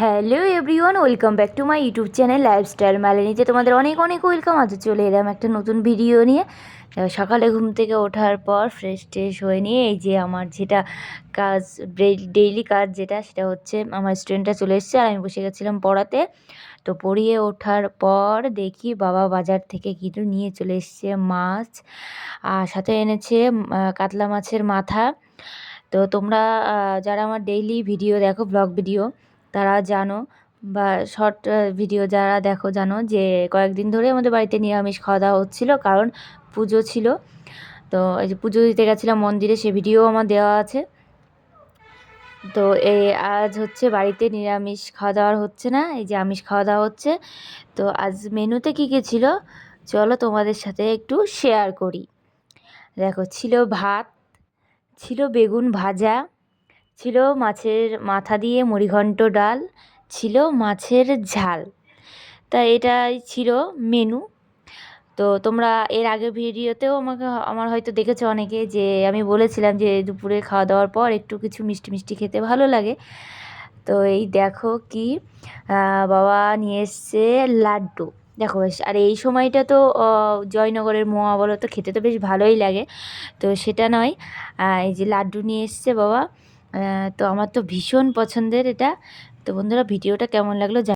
Hello everyone, welcome back to my YouTube channel lifestyle মালিনীতে। তোমাদের অনেক অনেক ওয়েলকাম। আজ চলে এলাম একটা নতুন ভিডিও নিয়ে। সকালে ঘুম থেকে ওঠার পর ফ্রেশ ট্রেশ হয়ে নিয়ে এই যে আমার যেটা কাজ, ডেইলি কাজ যেটা, সেটা হচ্ছে আমার স্টুডেন্টটা চলে এসছে আর আমি বসে গেছিলাম পড়াতে। তো পড়িয়ে ওঠার পর দেখি বাবা বাজার থেকে কিছু নিয়ে চলে এসছে মাছ আর সাথে এনেছে কাতলা মাছের মাথা। তো তোমরা যারা আমার ডেইলি ভিডিও দেখো ব্লগ ভিডিও তারা জানো বা শর্ট ভিডিও যারা দেখো জানো যে কয়েকদিন ধরে আমাদের বাড়িতে নিরামিষ খাওয়া দাওয়া হচ্ছিল, কারণ পুজো ছিল। তো এই যে পুজো দিতে গেছিলাম মন্দিরে, সে ভিডিও আমার দেওয়া আছে। তো এই আজ হচ্ছে বাড়িতে নিরামিষ খাওয়া দাওয়ার হচ্ছে না, এই যে আমিষ খাওয়া দাওয়া হচ্ছে। তো আজ মেনুতে কী কী ছিল? চলো তোমাদের সাথে একটু শেয়ার করি। দেখো, ছিল ভাত, ছিল বেগুন ভাজা ছিল মাছের মাথা দিয়ে মুড়িঘণ্ট ডাল, ছিল মাছের ঝাল। তা এটাই ছিল মেনু তো তোমরা এর আগে ভিডিওতেও আমাকে আমার হয়তো দেখেছ অনেকে যে আমি বলেছিলাম যে দুপুরে খাওয়া দাওয়ার পর একটু কিছু মিষ্টি মিষ্টি খেতে ভালো লাগে। তো এই দেখো কি বাবা নিয়ে এসছে লাড্ডু। দেখো আর এই সময়টা তো জয়নগরের মোয়া বলো তো, খেতে তো বেশ ভালোই লাগে। তো সেটা নয় এই যে লাড্ডু নিয়ে এসছে বাবা। তো আমার তো ভীষণ পছন্দের এটা। তো বন্ধুরা ভিডিওটা কেমন লাগল